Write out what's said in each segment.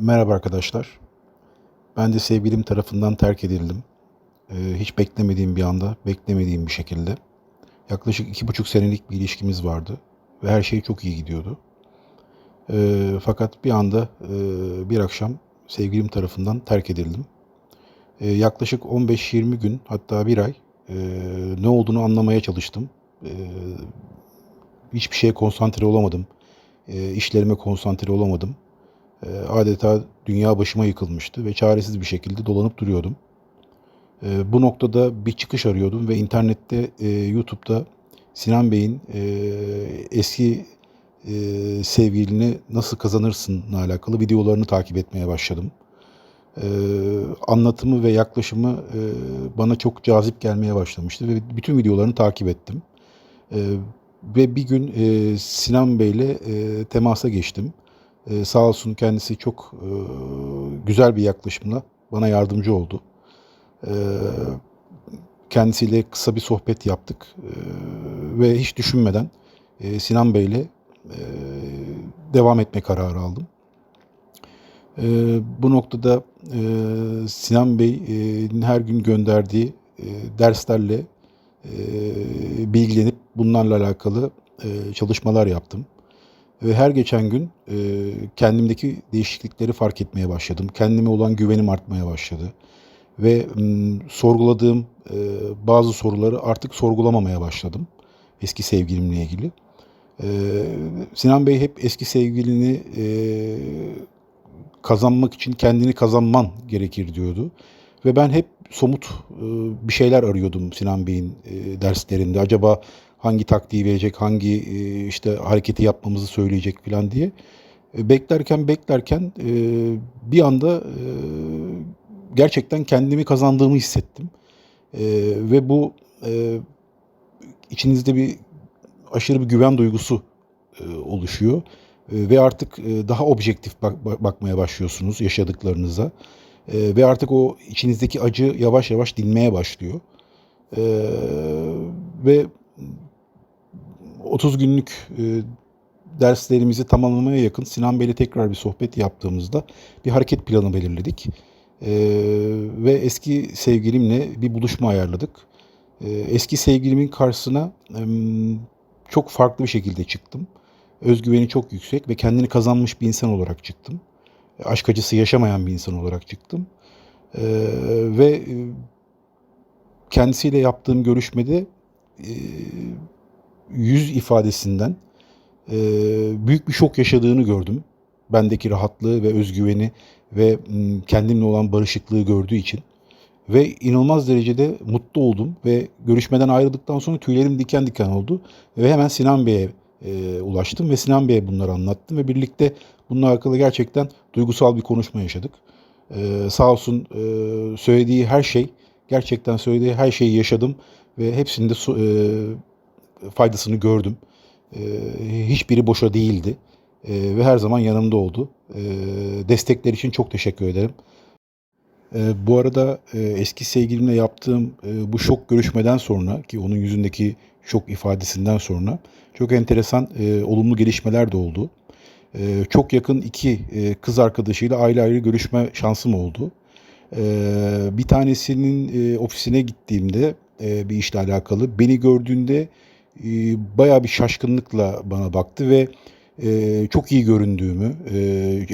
Merhaba arkadaşlar. Ben de sevgilim tarafından terk edildim. Ee, hiç beklemediğim bir anda, beklemediğim bir şekilde. Yaklaşık iki buçuk senelik bir ilişkimiz vardı ve her şey çok iyi gidiyordu. Ee, fakat bir anda e, bir akşam sevgilim tarafından terk edildim. Ee, yaklaşık 15-20 gün hatta bir ay e, ne olduğunu anlamaya çalıştım. Ee, hiçbir şeye konsantre olamadım. Ee, işlerime konsantre olamadım. Ee, adeta dünya başıma yıkılmıştı ve çaresiz bir şekilde dolanıp duruyordum. Ee, bu noktada bir çıkış arıyordum ve internette, e, YouTube'da Sinan Bey'in e, eski e, sevgilini nasıl kazanırsınla alakalı videolarını takip etmeye başladım. Ee, anlatımı ve yaklaşımı bana çok cazip gelmeye başlamıştı ve bütün videolarını takip ettim. Ve bir gün Sinan Bey'le temasa geçtim. Ee, sağ olsun kendisi çok e, güzel bir yaklaşımla bana yardımcı oldu. Ee, kendisiyle kısa bir sohbet yaptık Ee, ve hiç düşünmeden e, Sinan Bey'le e, devam etme kararı aldım. Ee, bu noktada e, Sinan Bey'in her gün gönderdiği e, derslerle e, bilgilenip bunlarla alakalı e, çalışmalar yaptım. Ve her geçen gün e, kendimdeki değişiklikleri fark etmeye başladım. Kendime olan güvenim artmaya başladı. Ve m, sorguladığım e, bazı soruları artık sorgulamamaya başladım. Eski sevgilimle ilgili. E, Sinan Bey hep eski sevgilini e, kazanmak için kendini kazanman gerekir diyordu. Ve ben hep somut e, bir şeyler arıyordum Sinan Bey'in e, derslerinde. Acaba hangi taktiği verecek, hangi e, işte hareketi yapmamızı söyleyecek falan diye. E, beklerken beklerken e, bir anda gerçekten kendimi kazandığımı hissettim. Ve bu içinizde bir aşırı bir güven duygusu oluşuyor. Ve artık daha objektif bak- bak- bakmaya başlıyorsunuz yaşadıklarınıza. Ve artık o içinizdeki acı yavaş yavaş dinmeye başlıyor. Ve 30 günlük e, derslerimizi tamamlamaya yakın Sinan Bey'le tekrar bir sohbet yaptığımızda bir hareket planı belirledik. E, ve eski sevgilimle bir buluşma ayarladık. E, eski sevgilimin karşısına çok farklı bir şekilde çıktım. Özgüveni çok yüksek ve kendini kazanmış bir insan olarak çıktım. Aşk acısı yaşamayan bir insan olarak çıktım. Ve kendisiyle yaptığım görüşmede yüz ifadesinden e, büyük bir şok yaşadığını gördüm. Bendeki rahatlığı ve özgüveni ve kendimle olan barışıklığı gördüğü için. Ve inanılmaz derecede mutlu oldum ve görüşmeden ayrıldıktan sonra tüylerim diken diken oldu. Ve hemen Sinan Bey'e e, ulaştım ve Sinan Bey'e bunları anlattım ve birlikte bununla alakalı gerçekten duygusal bir konuşma yaşadık. E, sağ olsun e, söylediği her şey, gerçekten söylediği her şeyi yaşadım ve hepsinde e, faydasını gördüm. E, hiçbiri boşa değildi E, ve her zaman yanımda oldu. E, destekler için çok teşekkür ederim. Bu arada e, eski sevgilimle yaptığım e, bu şok görüşmeden sonra ki onun yüzündeki şok ifadesinden sonra çok enteresan e, olumlu gelişmeler de oldu. Çok yakın iki kız arkadaşıyla ayrı ayrı görüşme şansım oldu. Bir tanesinin ofisine gittiğimde bir işle alakalı beni gördüğünde e, bayağı bir şaşkınlıkla bana baktı ve e, çok iyi göründüğümü, e,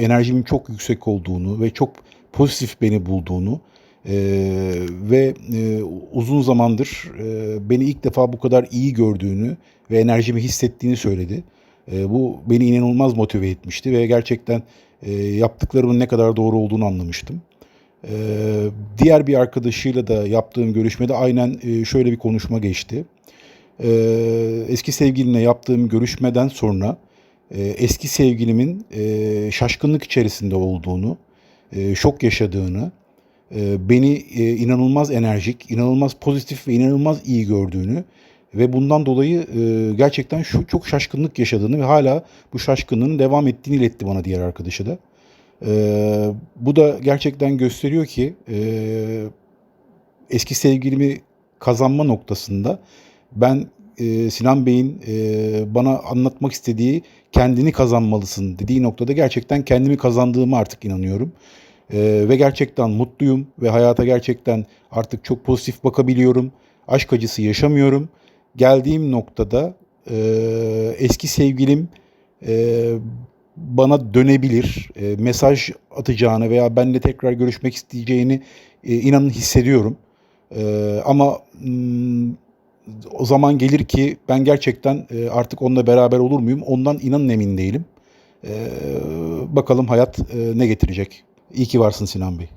enerjimin çok yüksek olduğunu ve çok pozitif beni bulduğunu e, ve e, uzun zamandır e, beni ilk defa bu kadar iyi gördüğünü ve enerjimi hissettiğini söyledi. E, bu beni inanılmaz motive etmişti ve gerçekten e, yaptıklarımın ne kadar doğru olduğunu anlamıştım. E, diğer bir arkadaşıyla da yaptığım görüşmede aynen e, şöyle bir konuşma geçti. E, eski sevgilimle yaptığım görüşmeden sonra e, eski sevgilimin e, şaşkınlık içerisinde olduğunu, e, şok yaşadığını, e, beni e, inanılmaz enerjik, inanılmaz pozitif ve inanılmaz iyi gördüğünü ve bundan dolayı e, gerçekten şu çok şaşkınlık yaşadığını ve hala bu şaşkınlığın devam ettiğini iletti bana diğer arkadaşı da. E, bu da gerçekten gösteriyor ki e, eski sevgilimi kazanma noktasında ben e, Sinan Bey'in e, bana anlatmak istediği kendini kazanmalısın dediği noktada gerçekten kendimi kazandığımı artık inanıyorum. E, ve gerçekten mutluyum ve hayata gerçekten artık çok pozitif bakabiliyorum. Aşk acısı yaşamıyorum. Geldiğim noktada e, eski sevgilim e, bana dönebilir, e, mesaj atacağını veya benimle tekrar görüşmek isteyeceğini e, inanın hissediyorum. E, ama mm, o zaman gelir ki ben gerçekten e, artık onunla beraber olur muyum? Ondan inanın emin değilim. E, bakalım hayat e, ne getirecek. İyi ki varsın Sinan Bey.